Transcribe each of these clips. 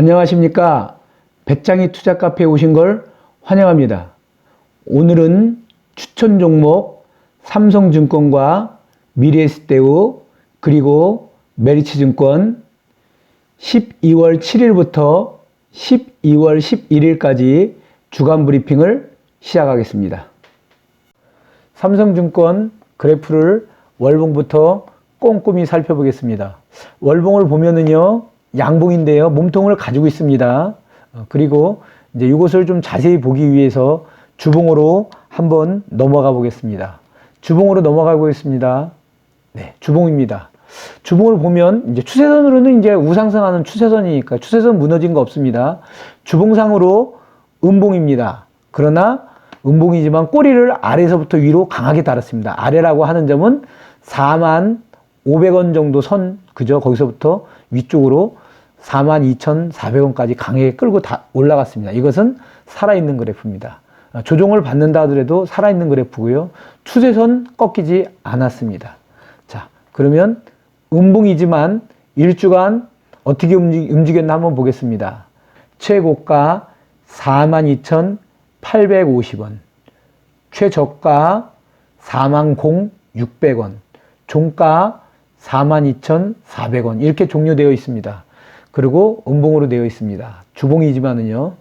안녕하십니까. 배짱이 투자 카페에 오신 걸 환영합니다. 오늘은 추천 종목 삼성증권과 미래에셋대우 그리고 메리츠증권 12월 7일부터 12월 11일까지 주간 브리핑을 시작하겠습니다. 삼성증권 그래프를 월봉부터 꼼꼼히 살펴보겠습니다. 월봉을 보면은요, 양봉인데요, 몸통을 가지고 있습니다. 어, 그리고 이제 이것을 좀 자세히 보기 위해서 주봉으로 한번 넘어가 보겠습니다. 주봉으로 넘어가 보겠습니다. 네, 주봉입니다. 주봉을 보면 이제 추세선으로는 이제 우상승하는 추세선이니까 추세선 무너진 거 없습니다. 주봉상으로 음봉입니다. 그러나 음봉이지만 꼬리를 아래서부터 위로 강하게 달았습니다. 아래라고 하는 점은 4만 500원 정도 선 그죠? 거기서부터 위쪽으로 42,400원까지 강하게 끌고 다 올라갔습니다. 이것은 살아있는 그래프입니다. 아, 조정을 받는다 하더라도 살아있는 그래프고요. 추세선 꺾이지 않았습니다. 자, 그러면 음봉이지만 일주간 어떻게 움직 였나 한번 보겠습니다. 최고가 42,850원, 최저가 40,600원, 종가 42,400원 이렇게 종료되어 있습니다. 그리고 음봉으로 되어 있습니다. 주봉이지만은요.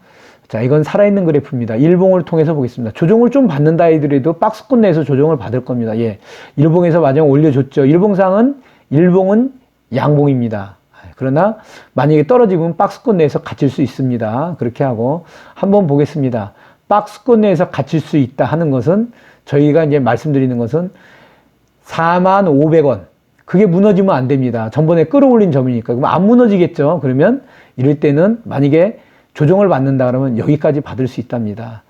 자, 이건 살아있는 그래프입니다. 일봉을 통해서 보겠습니다. 조정을 좀 받는다 하더라도 박스권 내에서 조정을 받을 겁니다. 예. 일봉에서 마지막 올려줬죠. 일봉상은, 일봉은 양봉입니다. 그러나 만약에 떨어지면 박스권 내에서 갇힐 수 있습니다. 그렇게 하고 한번 보겠습니다. 박스권 내에서 갇힐 수 있다 하는 것은 저희가 이제 말씀드리는 것은 4만 500원. 그게 무너지면 안 됩니다. 전번에 끌어올린 점이니까. 그럼 안 무너지겠죠. 그러면 이럴 때는 만약에 조정을 받는다 그러면 여기까지 받을 수 있답니다.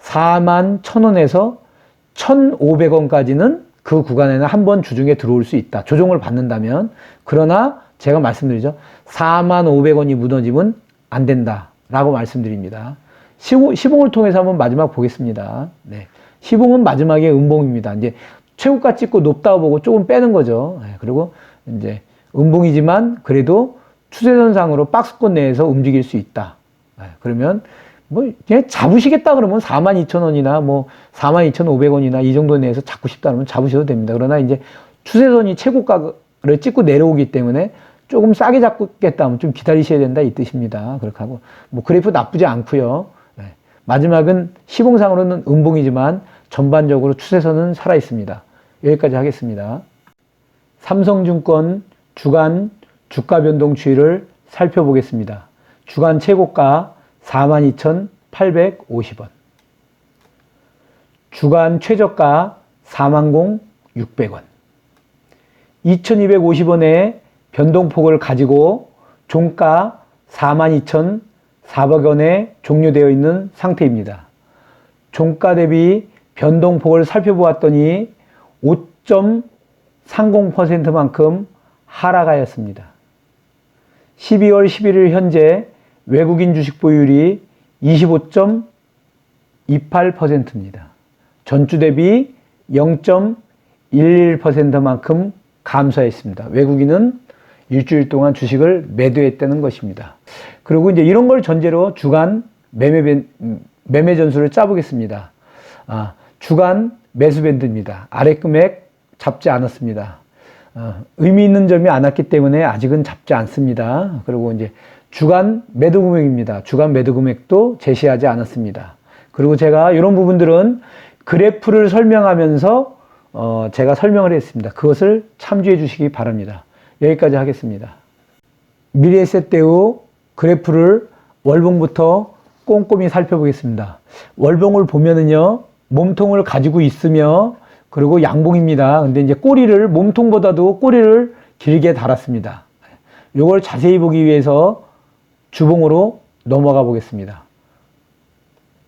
4만 1000원에서 1500원까지는 그 구간에는 한 번 주중에 들어올 수 있다. 조정을 받는다면. 그러나 제가 말씀드리죠. 4만 500원이 무너지면 안 된다. 라고 말씀드립니다. 시봉, 시봉을 통해서 한번 마지막 보겠습니다. 네. 시봉은 마지막에 음봉입니다. 이제 최고가 찍고 높다 보고 조금 빼는 거죠. 네. 그리고 이제 음봉이지만 그래도 추세선상으로 박스권 내에서 움직일 수 있다. 네. 그러면 뭐 그냥 잡으시겠다 그러면 42,000원이나 뭐 42,500원이나 이 정도 내에서 잡고 싶다 그러면 잡으셔도 됩니다. 그러나 이제 추세선이 최고가를 찍고 내려오기 때문에 조금 싸게 잡겠다 하면 좀 기다리셔야 된다 이 뜻입니다. 그렇게 하고 뭐 그래프 나쁘지 않고요. 네. 마지막은 시봉상으로는 음봉이지만 전반적으로 추세선은 살아 있습니다. 여기까지 하겠습니다. 삼성증권 주간 주가 변동 추이를 살펴보겠습니다. 주간 최고가 42,850원. 주간 최저가 40,600원. 2,250원의 변동폭을 가지고 종가 42,400원에 종료되어 있는 상태입니다. 종가 대비 변동폭을 살펴보았더니 5.30%만큼 하락하였습니다. 12월 11일 현재 외국인 주식 보유율이 25.28%입니다. 전주 대비 0.11%만큼 감소했습니다. 외국인은 일주일 동안 주식을 매도했다는 것입니다. 그리고 이제 이런 걸 전제로 주간 매매, 매매 전술을 짜보겠습니다. 아, 주간 매수 밴드입니다. 아래 금액 잡지 않았습니다. 어, 의미 있는 점이 안 왔기 때문에 아직은 잡지 않습니다. 그리고 이제 주간 매도 금액입니다. 주간 매도 금액도 제시하지 않았습니다. 그리고 제가 이런 부분들은 그래프를 설명하면서 어, 제가 설명을 했습니다. 그것을 참조해 주시기 바랍니다. 여기까지 하겠습니다. 미래에셋 대우 그래프를 월봉부터 꼼꼼히 살펴보겠습니다. 월봉을 보면은요, 몸통을 가지고 있으며, 그리고 양봉입니다. 근데 이제 꼬리를, 몸통보다도 꼬리를 길게 달았습니다. 이걸 자세히 보기 위해서 주봉으로 넘어가 보겠습니다.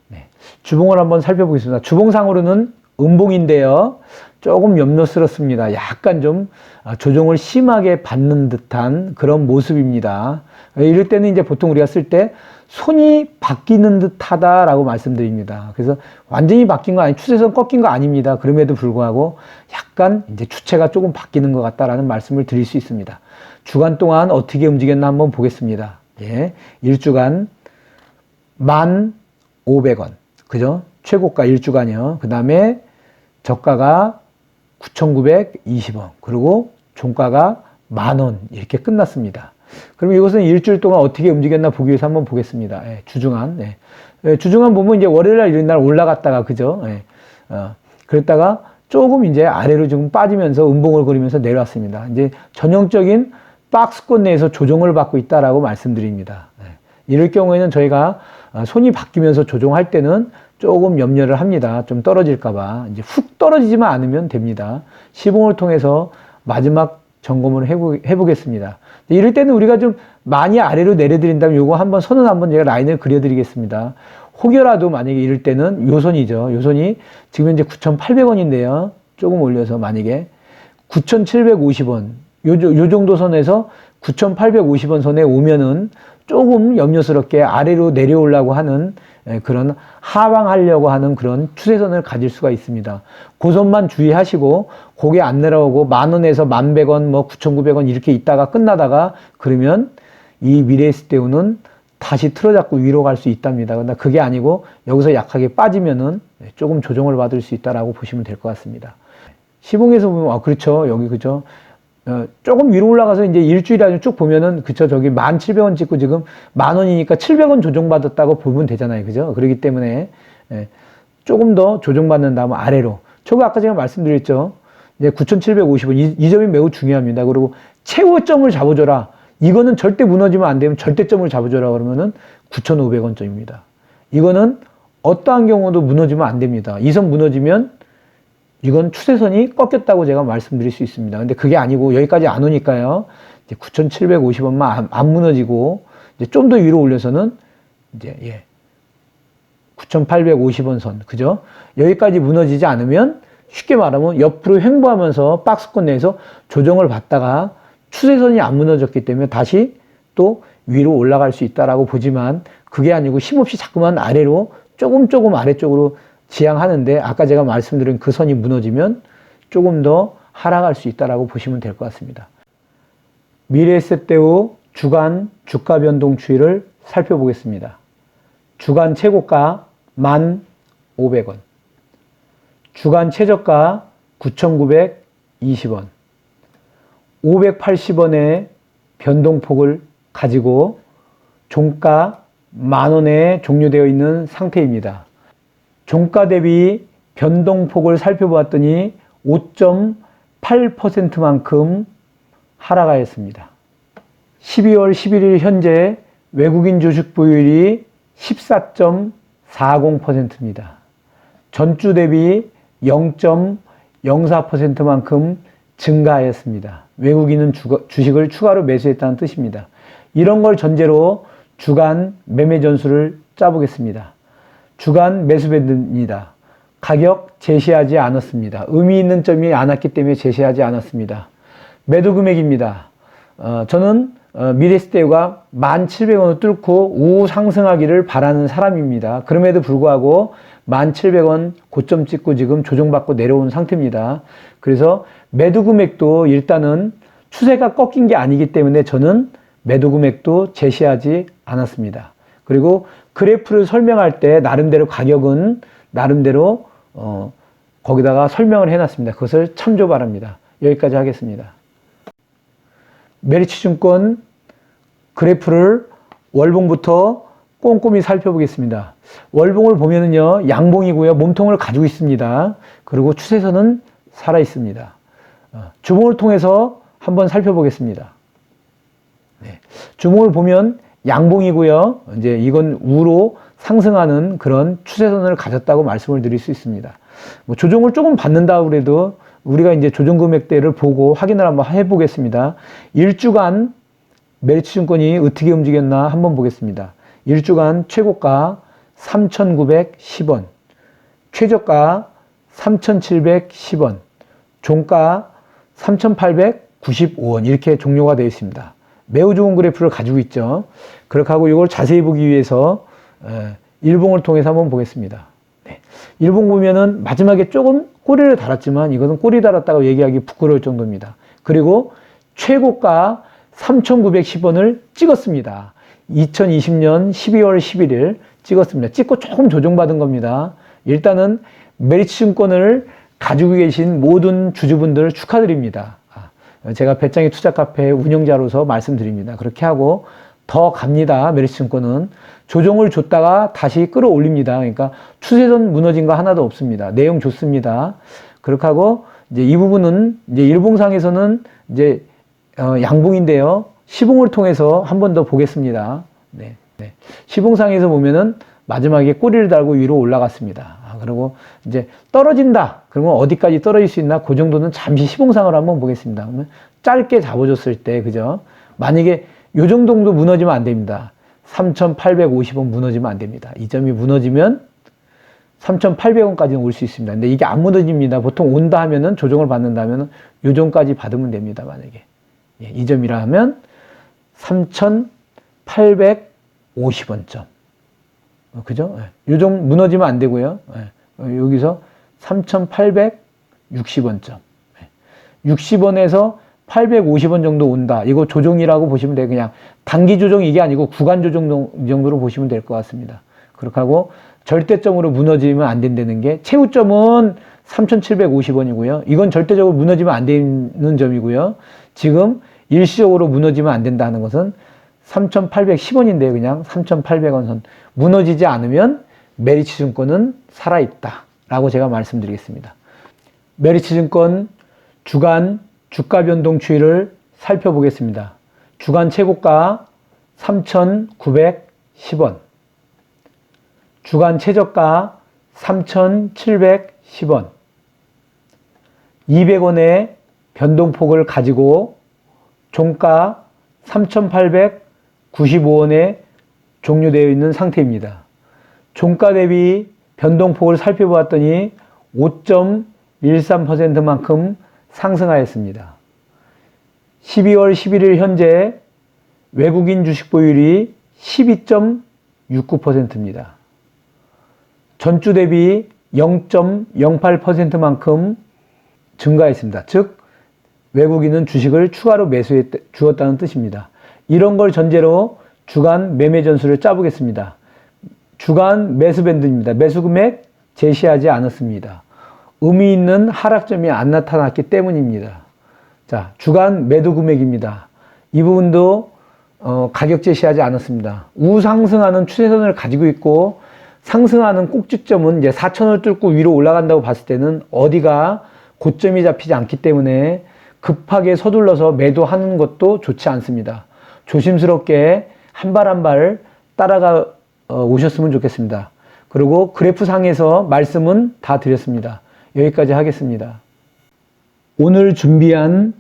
네. 주봉을 한번 살펴보겠습니다. 주봉상으로는 음봉인데요. 조금 염려스럽습니다. 약간 좀 아, 조정을 심하게 받는 듯한 그런 모습입니다. 이럴 때는 이제 보통 우리가 쓸때 손이 바뀌는 듯하다라고 말씀드립니다. 그래서 완전히 바뀐 거 아니, 추세선 꺾인 거 아닙니다. 그럼에도 불구하고 약간 이제 추체가 조금 바뀌는 것 같다라는 말씀을 드릴 수 있습니다. 주간 동안 어떻게 움직였나 한번 보겠습니다. 예. 일주간 만 500원. 그죠? 최고가 일주간이요. 그 다음에 저가가 9,920원. 그리고 종가가 만원. 이렇게 끝났습니다. 그럼 이것은 일주일 동안 어떻게 움직였나 보기 위해서 한번 보겠습니다. 예, 주중한. 예. 예, 주중한 보면 이제 월요일 날, 일요일 날 올라갔다가, 그죠? 예. 어, 그랬다가 조금 이제 아래로 좀 빠지면서 음봉을 그리면서 내려왔습니다. 이제 전형적인 박스권 내에서 조정을 받고 있다라고 말씀드립니다. 예. 이럴 경우에는 저희가 아, 손이 바뀌면서 조정할 때는 조금 염려를 합니다. 좀 떨어질까봐. 이제 훅 떨어지지만 않으면 됩니다. 시봉을 통해서 마지막 점검을 해보, 해보겠습니다. 이럴 때는 우리가 좀 많이 아래로 내려드린다면 요거 한번 선은 한번 제가 라인을 그려드리겠습니다. 혹여라도 만약에 이럴 때는 요선이죠. 요선이 지금 현재 9,800원인데요. 조금 올려서 만약에 9,750원 요, 요 정도 선에서 9,850원 선에 오면은 조금 염려스럽게 아래로 내려오려고 하는 예, 그런 하방하려고 하는 그런 추세선을 가질 수가 있습니다. 고선만 주의하시고 고개 안 내려오고 만 원에서 만 백 원, 뭐 구천 구백 원 이렇게 있다가 끝나다가 그러면 이 미래에스테우는 다시 틀어잡고 위로 갈 수 있답니다. 그러나 그게 아니고 여기서 약하게 빠지면은 조금 조정을 받을 수 있다라고 보시면 될 것 같습니다. 시봉에서 보면 아 그렇죠 여기 그죠 어, 조금 위로 올라가서 이제 일주일 안에 쭉 보면은 그쵸 저기 만 칠백 원 찍고 지금 만 원이니까 칠백 원 조정받았다고 보면 되잖아요. 그죠? 그렇기 때문에. 예, 조금 더 조정받는다면 아래로. 저거 아까 제가 말씀드렸죠? 이제 9,750원 이, 이 점이 매우 중요합니다. 그리고 최고점을 잡아줘라. 이거는 절대 무너지면 안 되면 절대점을 잡아줘라 그러면은 9,500원점입니다. 이거는 어떠한 경우도 무너지면 안 됩니다. 이 선 무너지면 이건 추세선이 꺾였다고 제가 말씀드릴 수 있습니다. 근데 그게 아니고 여기까지 안 오니까요. 이제 9,750원만 안, 안 무너지고 이제 좀 더 위로 올려서는 이제 예. 9,850원 선. 그죠? 여기까지 무너지지 않으면 쉽게 말하면 옆으로 횡보하면서 박스권 내에서 조정을 받다가 추세선이 안 무너졌기 때문에 다시 또 위로 올라갈 수 있다라고 보지만 그게 아니고 힘없이 자꾸만 아래로 조금 조금 아래쪽으로 지향하는데 아까 제가 말씀드린 그 선이 무너지면 조금 더 하락할 수 있다라고 보시면 될 것 같습니다. 미래에셋 대우 주간 주가 변동 추이를 살펴보겠습니다. 주간 최고가 1,500원. 주간 최저가 9,920원. 580원의 변동폭을 가지고 종가 만 원에 종료되어 있는 상태입니다. 종가 대비 변동폭을 살펴보았더니 5.8%만큼 하락하였습니다. 12월 11일 현재 외국인 주식 보유율이 14.40%입니다. 전주 대비 0.04%만큼 증가하였습니다. 외국인은 주식을 추가로 매수했다는 뜻입니다. 이런 걸 전제로 주간 매매 전수를 짜보겠습니다. 주간 매수밴드입니다. 가격 제시하지 않았습니다. 의미 있는 점이 않았기 때문에 제시하지 않았습니다. 매도 금액입니다. 어, 저는 어, 미래스테이가 1,700원을 뚫고 우후 상승하기를 바라는 사람입니다. 그럼에도 불구하고 1,700원 고점 찍고 지금 조정받고 내려온 상태입니다. 그래서 매도 금액도 일단은 추세가 꺾인 게 아니기 때문에 저는 매도 금액도 제시하지 않았습니다. 그리고 그래프를 설명할 때 나름대로 가격은 나름대로 어, 거기다가 설명을 해놨습니다. 그것을 참조 바랍니다. 여기까지 하겠습니다. 메리츠증권 그래프를 월봉부터 꼼꼼히 살펴보겠습니다. 월봉을 보면은요, 양봉이고요, 몸통을 가지고 있습니다. 그리고 추세선은 살아 있습니다. 어, 주봉을 통해서 한번 살펴보겠습니다. 네. 주봉을 보면 양봉이고요. 이제 이건 우로 상승하는 그런 추세선을 가졌다고 말씀을 드릴 수 있습니다. 뭐 조정을 조금 받는다 그래도 우리가 이제 조정 금액대를 보고 확인을 한번 해보겠습니다. 일주간 메리츠 증권이 어떻게 움직였나 한번 보겠습니다. 일주간 최고가 3,910원, 최저가 3,710원, 종가 3,895원 이렇게 종료가 되어 있습니다. 매우 좋은 그래프를 가지고 있죠. 그렇게 하고 이걸 자세히 보기 위해서 일봉을 통해서 한번 보겠습니다. 네. 일봉 보면은 마지막에 조금 꼬리를 달았지만 이것은 꼬리 달았다고 얘기하기 부끄러울 정도입니다. 그리고 최고가 3,910원을 찍었습니다. 2020년 12월 11일 찍었습니다. 찍고 조금 조정받은 겁니다. 일단은 메리츠 증권을 가지고 계신 모든 주주분들 축하드립니다. 아, 제가 배짱이 투자 카페 운영자로서 말씀드립니다. 그렇게 하고 더 갑니다. 메리츠증권은 조정을 줬다가 다시 끌어올립니다. 그러니까 추세선 무너진 거 하나도 없습니다. 내용 좋습니다. 그렇게 하고 이제 이 부분은 이제 일봉상에서는 이제 어, 양봉인데요. 시봉을 통해서 한 번 더 보겠습니다. 네, 네. 시봉상에서 보면은 마지막에 꼬리를 달고 위로 올라갔습니다. 아, 그리고 이제 떨어진다. 그러면 어디까지 떨어질 수 있나? 그 정도는 잠시 시봉상으로 한번 보겠습니다. 그러면 짧게 잡아줬을 때, 그죠? 만약에 요 정도도 무너지면 안 됩니다. 3,850원 무너지면 안 됩니다. 이 점이 무너지면 3,800원까지는 올 수 있습니다. 근데 이게 안 무너집니다. 보통 온다 하면은 조정을 받는다면은 요 정도까지 받으면 됩니다. 만약에. 예, 이 점이라 하면 3,850원점. 어, 그죠? 예, 요정 무너지면 안 되고요. 예, 어, 여기서 3,860원점. 예, 60원에서 850원 정도 온다. 이거 조정이라고 보시면 돼요. 그냥 단기 조정 이게 아니고 구간 조정 정도로 보시면 될 것 같습니다. 그렇게 하고 절대점으로 무너지면 안 된다는 게 최후점은 3,750원이고요. 이건 절대적으로 무너지면 안 되는 점이고요. 지금 일시적으로 무너지면 안 된다는 것은 3,810원인데요. 그냥 3,800원 선. 무너지지 않으면 메리츠 증권은 살아있다. 라고 제가 말씀드리겠습니다. 메리츠 증권 주간 주가 변동 추이를 살펴보겠습니다. 주간 최고가 3,910원. 주간 최저가 3,710원. 200원의 변동폭을 가지고 종가 3,895원에 종료되어 있는 상태입니다. 종가 대비 변동폭을 살펴보았더니 5.13%만큼 상승하였습니다. 12월 11일 현재 외국인 주식 보율이 12.69%입니다. 전주 대비 0.08%만큼 증가했습니다. 즉, 외국인은 주식을 추가로 매수해 주었다는 뜻입니다. 이런 걸 전제로 주간 매매 전수를 짜보겠습니다. 주간 매수 밴드입니다. 매수 금액 제시하지 않았습니다. 의미 있는 하락점이 안 나타났기 때문입니다. 자, 주간 매도 금액입니다. 이 부분도 어, 가격 제시하지 않았습니다. 우상승하는 추세선을 가지고 있고 상승하는 꼭지점은 이제 4천을 뚫고 위로 올라간다고 봤을 때는 어디가 고점이 잡히지 않기 때문에 급하게 서둘러서 매도하는 것도 좋지 않습니다. 조심스럽게 한 발 한 발 따라가 어, 오셨으면 좋겠습니다. 그리고 그래프 상에서 말씀은 다 드렸습니다. 여기까지 하겠습니다. 오늘 준비한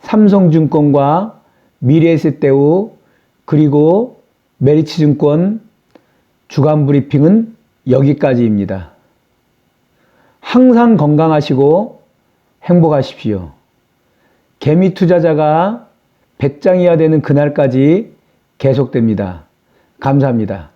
삼성증권과 미래에셋대우 그리고 메리츠증권 주간 브리핑은 여기까지입니다. 항상 건강하시고 행복하십시오. 개미 투자자가 배짱이야 되는 그날까지 계속됩니다. 감사합니다.